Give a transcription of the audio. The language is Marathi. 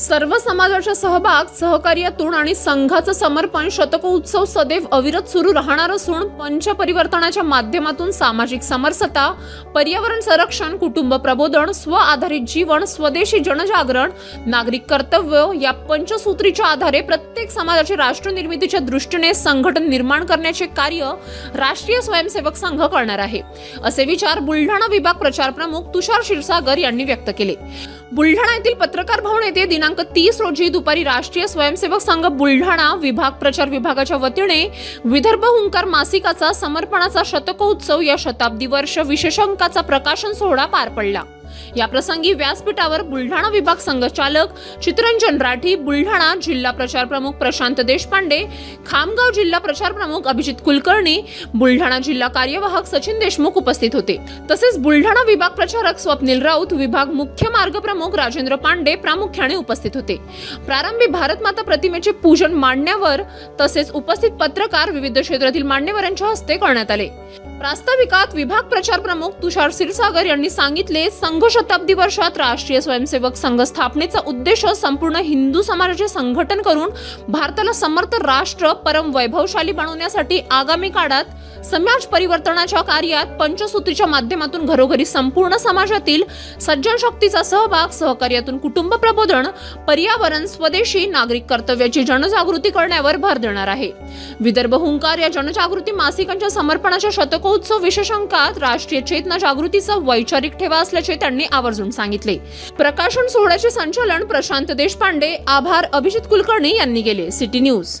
सर्व समाजाचा सहभाग सहकार्यातून आणि संघाचं समर्पण शतकोत्सव सदैव अविरत सुरू राहणार असून पंचपरिवर्तनाच्या माध्यमातून सामाजिक समरसता पर्यावरण संरक्षण कुटुंब प्रबोधन स्व आधारित जीवन स्वदेशी जनजागरण नागरिक कर्तव्य या पंचसूत्रीच्या आधारे प्रत्येक समाजाची राष्ट्र निर्मितीच्या दृष्टीने संघटन निर्माण करण्याचे कार्य राष्ट्रीय स्वयंसेवक संघ करणार आहे. असे विचार बुलढाणा विभाग प्रचार प्रमुख तुषार क्षीरसागर यांनी व्यक्त केले. बुलढाणा येथील पत्रकार भवन येथे दिनांक तीस रोजी दुपारी राष्ट्रीय स्वयंसेवक संघ बुलढाणा विभाग प्रचार विभागाच्या वतीने विदर्भ हुंकार मासिकाचा समर्पणाचा शतकोत्सव या शताब्दी वर्ष विशेषांकाचा प्रकाशन सोहळा पार पडला. या प्रसंगी व्यासपीठावर बुलढाणा विभाग संघचालक चित्रंजन राठी बुलढाणा जिल्हा प्रचार प्रमुख प्रशांत देशपांडे खामगाव जिल्हा प्रचार प्रमुख अभिजित कुलकर्णी बुलढाणा जिल्हा कार्यवाहक सचिन देशमुख उपस्थित होते. तसेच बुलढाणा विभाग प्रचारक स्वप्नील राऊत विभाग मुख्य मार्ग प्रमुख राजेंद्र पांडे प्रामुख्याने उपस्थित होते. प्रारंभी भारतमाता प्रतिमेचे पूजन मांडण्यावर तसेच उपस्थित पत्रकार विविध क्षेत्रातील मान्यवरांच्या हस्ते करण्यात आले. प्रास्ताविकात विभाग प्रचार प्रमुख तुषार क्षीरसागर यांनी सांगितले संघ शताब्दी वर्षात राष्ट्रीय स्वयंसेवक संघ स्थापनेचा उद्देश संपूर्ण हिंदू समाजाचे संघटन करून भारताला समर्थ राष्ट्र परम वैभवशाली बनवण्यासाठी आगामी काळात समाज परिवर्तनाच्या कार्यात पंचसूत्रीच्या माध्यमातून घरोघरी संपूर्ण समाजातील सज्जन शक्तीचा सहभाग सहकार्यातून कुटुंब प्रबोधन पर्यावरण स्वदेशी नागरिक कर्तव्याची जनजागृती करण्यावर भर देणार आहे. विदर्भ हुंकार या जनजागृती मासिकांच्या समर्पणाच्या शतकोत्सव विशेषांकात राष्ट्रीय चेतना जागृतीचा वैचारिक ठेवा असल्याचे त्यांनी आवर्जून सांगितले. प्रकाशन सोहळ्याचे संचालन प्रशांत देशपांडे आभार अभिजित कुलकर्णी यांनी केले. City news.